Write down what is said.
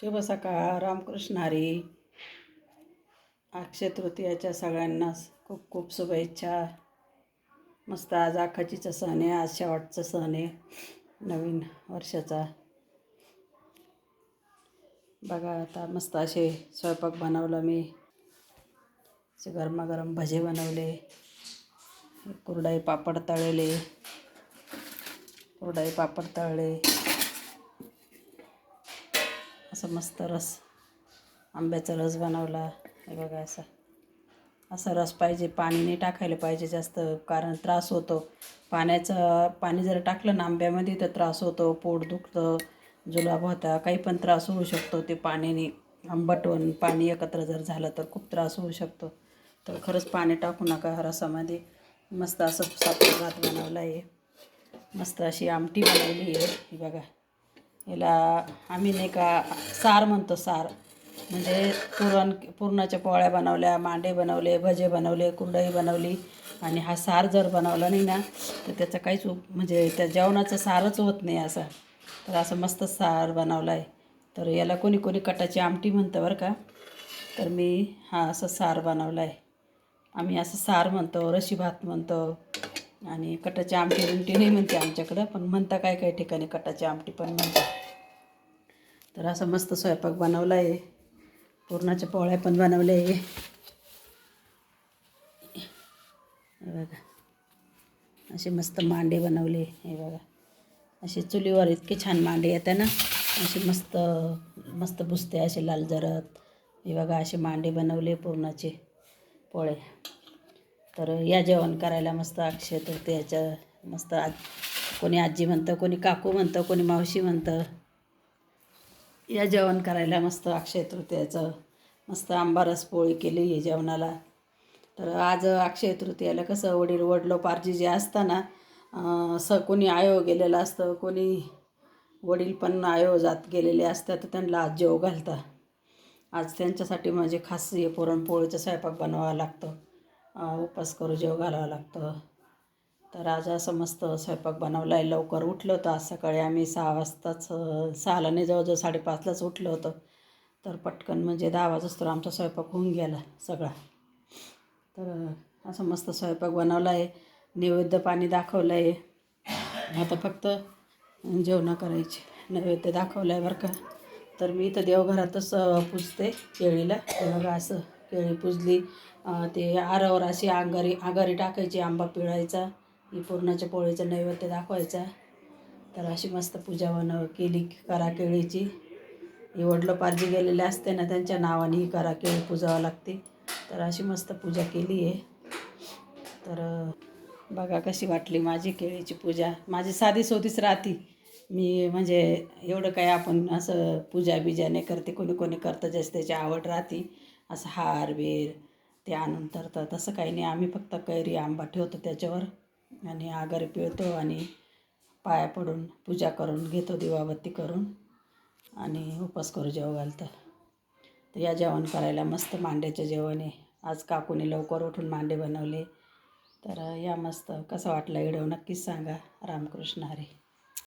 शुभ सकाळ. रामकृष्ण हरी. अक्षय तृतीयाच्या सगळ्यांनाच खूप खूप शुभेच्छा. मस्त आज आखाचीचा सण आहे आज शेवटचा सण आहे नवीन वर्षाचा. बघा आता मस्त असे स्वयंपाक बनवला मी. असे गरमागरम भजे बनवले. कुरडाई पापड तळले. कुरडाई पापड तळले. असं मस्त रस. आंब्याचा रस बनवला. हे बघा असा. असा रस पाहिजे. पाणी नाही टाकायला पाहिजे जास्त कारण त्रास होतो. पाण्याचं पाणी जर टाकलं ना आंब्यामध्ये तर त्रास होतो. पोट दुखतं जुलाब होता. काही पण त्रास होऊ शकतो ते पाण्याने. आंबटवण पाणी एकत्र जर झालं तर खूप त्रास होऊ शकतो. तर खरंच पाणी टाकू नका रसामध्ये. मस्त असं सापड भात बनवला आहे मस्त अशी आमटी बनवली आहे. ही बघा. याला आम्ही नाही का सार म्हणतो सार. म्हणजे पुरण पुरणाच्या पोळ्या बनवल्या मांडे बनवले भजे बनवले कुरडई बनवली. आणि हा सार जर बनवला नाही ना तर त्याचा काहीच उप म्हणजे त्या जेवणाचं सारच होत नाही असं. तर असं मस्त सार बनवला आहे तर याला कोणी कोणी कटाची आमटी म्हणतं बरं का. तर मी हा असं सार बनवला आहे आम्ही असं सार म्हणतो रशी भात म्हणतो. आणि कटाची आमटी बिमटी नाही म्हणते आमच्याकडं पण म्हणता काय काय ठिकाणी कटाची आमटी पण म्हणतात. तर असं मस्त स्वयंपाक बनवला आहे पुरणाच्या पोळ्या पण बनवल्या आहे. हे बघा. असे मस्त मांडे बनवले. हे बघा. असे चुलीवर इतके छान मांडे येतात ना. असे मस्त मस्त बुसते असे लाल जरत. हे बघा असे मांडे बनवले पुरणाचे पोळे. तर या जेवण करायला मस्त अक्षय तृतीयाच्या मस्त आज कोणी आजी म्हणतं कोणी काकू म्हणतं कोणी मावशी म्हणतं. या जेवण करायला मस्त अक्षय तृतीयाचं मस्त आंबारस पोळी केली आहे जेवणाला. तर आज अक्षय तृतीयाला कसं वडील वडलोपार्जी जे असताना स कोणी आयो गेलेलं असतं कोणी वडील पण आयो जात गेलेले असतात तर त्यांना आज जेव घालतं. आज त्यांच्यासाठी म्हणजे खास हे पुरणपोळीचं स्वयंपाक बनवावा लागतं. उपास करू जेव घालावं लागतं. तर आज असं मस्त स्वयंपाक बनवला आहे लवकर उठलं होतं आज सकाळी आम्ही सहा वाजताच सहाला नाही जवळजवळ साडेपाचलाच उठलो होतं. तर पटकन म्हणजे दहा वाजता तर आमचा स्वयंपाक होऊन गेला सगळा. तर असं मस्त स्वयंपाक बनवला आहे नैवेद्य पाणी दाखवलं आहे आता फक्त जेवणं करायची नैवेद्य दाखवलं आहे बरं का. तर मी इथं देवघरातच पुजते केळीला. ते बघा असं केळी पूजली. ते आरावर अशी आंगारी आगारी टाकायची आंबा पिळायचा ही पूर्णाच्या पोळीचा नैवेद्य दाखवायचा. तर अशी मस्त पूजा बनव केली करा केळीची ही वडलोपार्जी गेलेले असते ना त्यांच्या नावाने ही करा केळी पूजावं लागते. तर अशी मस्त पूजा केली आहे. तर बघा कशी वाटली माझी केळीची पूजा. माझी साधी सोधीच राहती. मी म्हणजे एवढं काय आपण असं पूजा बिजा नाही करते. कोणी कोणी करतं जास्त त्याची आवड राहते. असं हार बीर ते आणून तर तसं काही नाही. आम्ही फक्त कैरी आंबा ठेवतो त्याच्यावर आणि आगर पिळतो आणि पाया पडून पूजा करून घेतो दिवाबत्ती करून आणि उपास करू जेव घालतं तर या जेवण करायला मस्त मांड्याचे जेवण आहे. आज काकूने लवकर उठून मांडे बनवले. तर या मस्त कसं वाटलं व्हिडिओ नक्कीच सांगा. रामकृष्ण हरी.